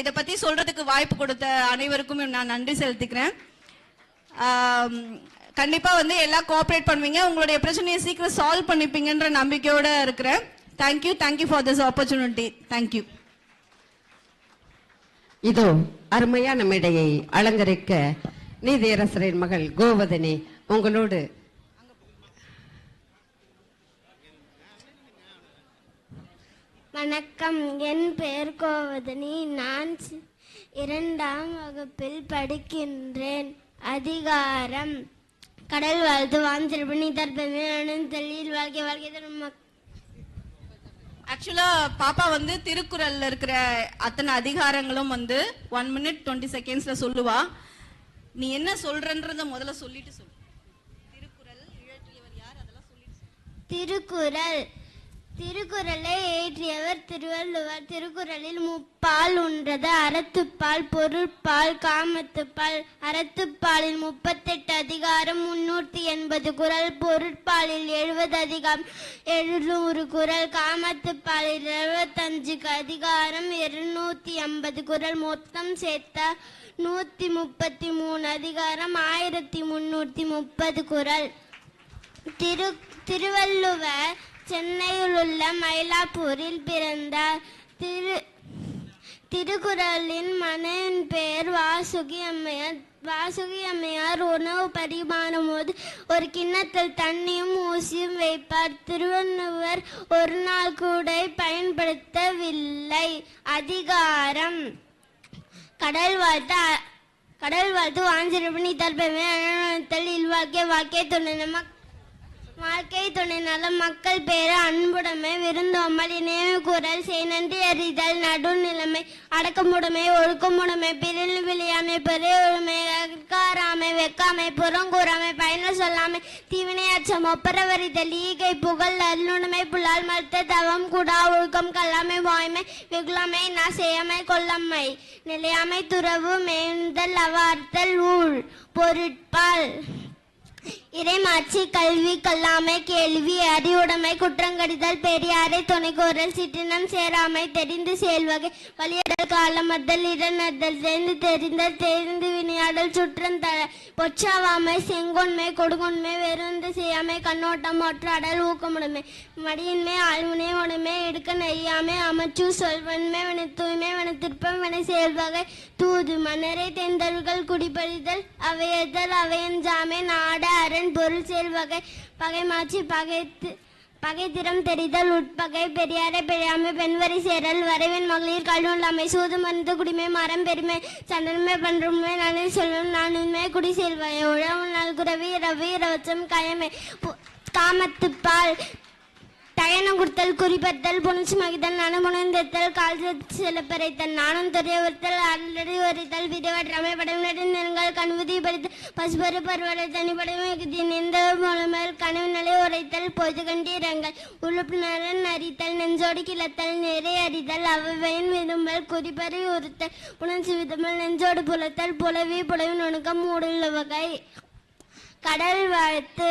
இதை பத்தி சொல்றதுக்கு வாய்ப்பு கொடுத்த அனைவருக்கும் நான் நன்றி செலுத்திக்கிறேன். கண்டிப்பா வந்து எல்லாம் கோஆப்ரேட் பண்ணுவீங்க. உங்களுடைய பிரச்சனையை சீக்கிரம் சால்வ் பண்ணிப்பீங்கன்ற நம்பிக்கையோட இருக்கிறேன். Thank you thank you for this opportunity thank you இதோ அருமையான மேடையை அலங்கரிக்க நீதியரசரின் மகள் கோவதனி உங்களோடு வணக்கம். என் பெயர் கோவதனி. நான் இரண்டாம் வகுப்பில் படிக்கின்றேன். அதிகாரம். கடல் வாழ்த்து. வாஞ்சிருப்பணி தற்பெருமையான தெளியில் வாழ்க்கை வாழ்க்கை தரும் மக்- ஆக்சுவலா பாப்பா வந்து திருக்குறள்ல இருக்கிற அத்தனை அதிகாரங்களும் வந்து ஒன் மினிட் டுவெண்ட்டி செகண்ட்ஸ்ல சொல்லுவா. நீ என்ன சொல்றன்றத முதல்ல சொல்லிட்டு சொல்லு. திருக்குறள் யார்? அதெல்லாம் சொல்லிட்டு சொல்லு. திருக்குறள். திருக்குறளை ஏற்றியவர் திருவள்ளுவர். திருக்குறளில் முப்பால் உன்றது அறத்துப்பால் பொருட்பால் காமத்துப்பால். அறத்துப்பாலில் முப்பத்தெட்டு அதிகாரம் முன்னூற்றி எண்பது குறள். பொருட்பாலில் எழுபது அதிகாரம் எழுநூறு குறள். காமத்துப்பாலில் எழுபத்தஞ்சு அதிகாரம் இருநூத்தி ஐம்பது குறள். மொத்தம் சேர்த்த நூத்தி முப்பத்தி மூணு அதிகாரம் ஆயிரத்தி முன்னூத்தி முப்பது குறள். திரு திருவள்ளுவர் சென்னையில் உள்ள மயிலாப்பூரில் பிறந்தார். திரு திருக்குறளின் மனையின் பெயர் வாசுகி அம்மையார் வாசுகி அம்மையார் உணவு பரிமாறும் போது ஒரு கிண்ணத்தில் தண்ணியும் ஊசியும் வைப்பார். திருவள்ளுவர் ஒரு நாள் கூட பயன்படுத்தவில்லை. அதிகாரம். கடல் வாழ்த்து கடல் வாழ்த்து வாஞ்சிருப்பணி தற்பமே அனுபவத்தில் இல்வாக்கிய வாக்கிய துணை நமக் துணை துணைனால மக்கள் பேர அன்புடைமை விருந்தோமல் இணைய கூறல் செய் நன்றி அறிதல் நடுநிலைமை அடக்கமுடைமை ஒழுக்கமுடைமை பிரில் விளையாமை பெரிய அற்காராமை வெக்காமை புறங்கூறாமை பயணம் சொல்லாமை தீவினை அச்சம் ஒப்பரவரிதல் ஈகை புகழ் அருளுடைமை புலால் மறுத்த தவம் குடா ஒழுக்கம் கல்லாமை வாய்மை வெகுளாமை செய்யாமை கொல்லம்மை நிலையாமை துறவு மேய்ந்தல் அவார்த்தல் ஊழ் பொருட்பால் இறைமாட்சி கல்வி கல்லாமை கேள்வி அறிவுடைமை குற்றங்கடிதல் பெரியாரை துணைக்கோரல் சிற்றினம் சேராமை தெரிந்து செயல்வகை வழியடல் காலமர்தல் இடநடல் தெரிந்து தெரிந்தல் தெரிந்து வினையாடல் சுற்றம் த பொச்சாவாமை செங்கொன்மை கொடுங்கொன்மை வெறுந்து செய்யாமை கண்ணோட்டம் ஒற்றாடல் ஊக்கமுடைமை மடியின்மை ஆழ்வினை உடைமை எடுக்க நெய்யாமை அமைச்சு சொல்வன்மை வன தூய்மை வன திருப்பம் வன செயல்வகை. தூது மன்னரை தெந்தல்கள் குடிபறிதல் அவையதல் அவையன் அவையஞ்சாமை நாட அரண் பொருள் செயல்வகை. பகைமாச்சி பகைத்து பகைத்திறம் தெரிதல் உட்பகை பெரியாரை பெரியாமை பெண்வரி சேரல் வரைவன் மகளிர் கல்லுள்ளாமை சூது மருந்து குடிமை மரம் பெருமை சண்டன்மை பன்றுமை நனில் செல்வம் நானுமே குடி செல்வாய் உழவு நல்குறவி ரவி ரவச்சம் கயமை. காமத்துப்பால் தயனம் கொடுத்தல் குறிப்பத்தல் புணர்ச்சி மகிதல் நனமுணர்ந்தெத்தல் கால் சிலப்பரைத்தல் நாணம் தெரியவர்த்தல் அல்லடி உரைத்தல் விதவட் ரமை படையினரி நெருங்கல் கண்புதி படித்து பசுபரு பருவடை தனிப்படை மிகுதி நின்ற கனவு நிலை உரைத்தல் பொது கண்டீரங்கள் உறுப்பினரன் அரித்தல் நெஞ்சோடு கிளத்தல் நிறை அறிதல் அவையின் விரும்பல் குறிப்பறி உறுத்தல் புணர்ச்சி விதமல் நெஞ்சோடு புலத்தல் புலவி புலவி நுணுக்கம் மூடுள்ள வகை கடல் வாழ்த்து.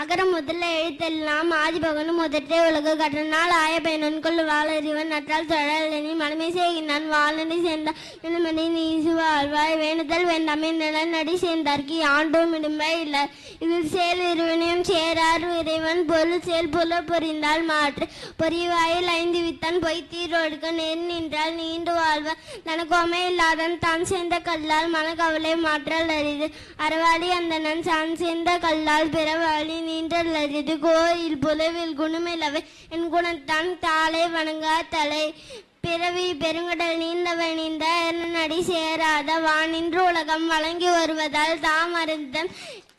அகர முதல்ல எழுத்தெல்லாம் ஆதிபகனும் முதற்றே உலக கற்றனால் ஆய பயனன்கொள் வாழறிவன் நற்றால் தொழலனி மனமே செய்கின்றான். வாழ்நடி சேர்ந்தார். நிலமணி நீசு வாழ்வாய். வேணுதல் வேண்டாமே நிலநடி சேர்ந்தார்க்கு ஆண்டும் இடும்பை இல்லை. இதில் செயல் இருவனையும் சேரார். இறைவன் பொருள் செயல் புல பொறிந்தால் மாற்று. பொறிவாயில் ஐந்து வித்தான் பொய் தீரோடுக்க நேர் நின்றால் நீண்டு வாழ்வார் தனக்கோமே இல்லாதன் தான் சேர்ந்த கல்லால் மனக்கவலை மாற்றல் அரிது. அறவாடி அந்தனன் தான் சேர்ந்த கல்லால் வழி நீண்டல் அரிது கோயில் புலவில் குணமில்லவை என் குணத்தான் தாளை வணங்கா தலை பிறவி பெருங்கடல் நீந்தவன் நீந்த நடி சேராத வானின்று உலகம் வழங்கி வருவதால் தாம் அறிந்த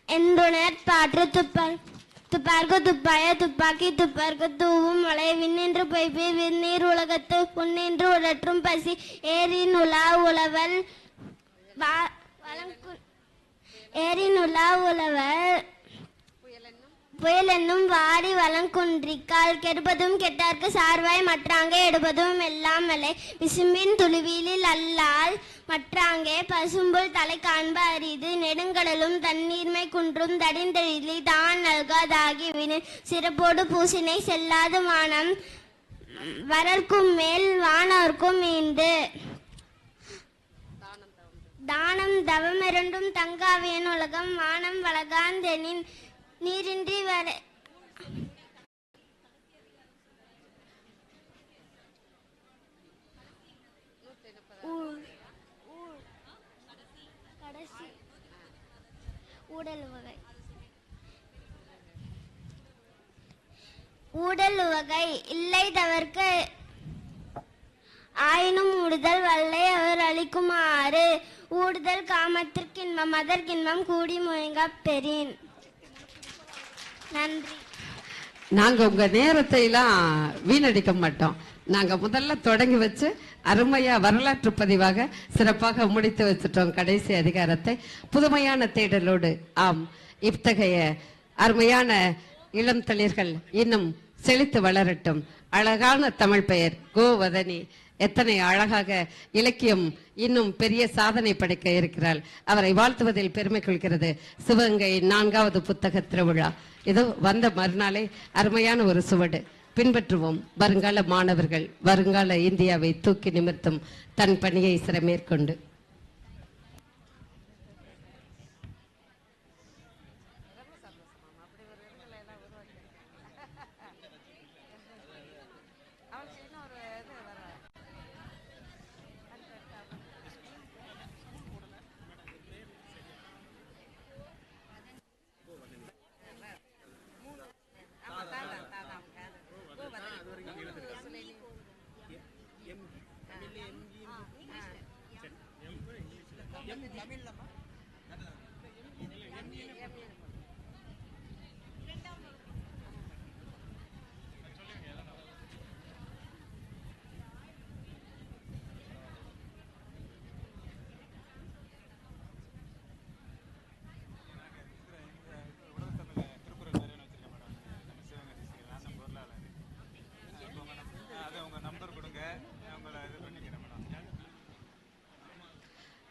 என்றுணர் பாற்று துப்பார். துப்பார்க்கு துப்பாய துப்பாக்கி துப்பார்க்கு தூவும் மலை. விண்ணின்று பொய்ப்பி விண்ணீர் உலகத்து புண்ணின்று உழற்றும் பசி. ஏரின் உலா உழவல் வா- வளங்கு- ஏரின் உலா உழவர் புயல் என்னும் வாரி வளங்குன்றிக்கால் கெடுப்பதும் கெட்டார்க்கு சார்வாய் மற்றாங்கே எடுப்பதும் எல்லாம் வலை விசும்பின் துளுவிலில் அல்லால் மற்றாங்கே பசும்புல் தலை காண்ப அரிது. நெடுங்கடலும் தண்ணீர்மை குன்றும் தடிந்தெழிலி தான் நல்காதாகி வினு சிறப்போடு பூசினை செல்லாது வானம் வரர்க்கும் மேல் வானோர்க்கும் மீண்டு தானம் தவமிரண்டும் தங்காவியன் உலகம் வானம் வளகாந்தெனின் நீரின்றி வர கடைசி. ஊடல் வகை. ஊடல் வகை இல்லை தவிர்க்க ஆயினும் ஊடுதல் வல்லை அவர் அளிக்குமாறு. ஊடுதல் காமத்திற்கின்பம் அதற்கின்பம் கூடி முயங்க பெறின். நன்றி. நாங்க உங்க நேரத்தை எல்லாம் வீணடிக்க மாட்டோம். நாங்க முதல்ல தொடங்கி வச்சு அருமையா வரலாற்று பதிவாக சிறப்பாக முடித்து வச்சுட்டோம் கடைசி அதிகாரத்தை. புதுமையான தேடலோடு ஆம் இத்தகைய அருமையான இளம் தளிர்கள் இன்னும் செழித்து வளரட்டும். அழகான தமிழ் பெயர் கோவதனி. எத்தனை அழகாக இலக்கியம் இன்னும் பெரிய சாதனை படைக்க இருக்கிறாள். அவரை வாழ்த்துவதில் பெருமை கொள்கிறது. சிவகங்கை நான்காவது புத்தக திருவிழா. ஏதோ வந்த மறுநாளே அருமையான ஒரு சுவடு. பின்பற்றுவோம். வருங்கால மாணவர்கள் வருங்கால இந்தியாவை தூக்கி நிமிர்த்தும் தன் பணியை también la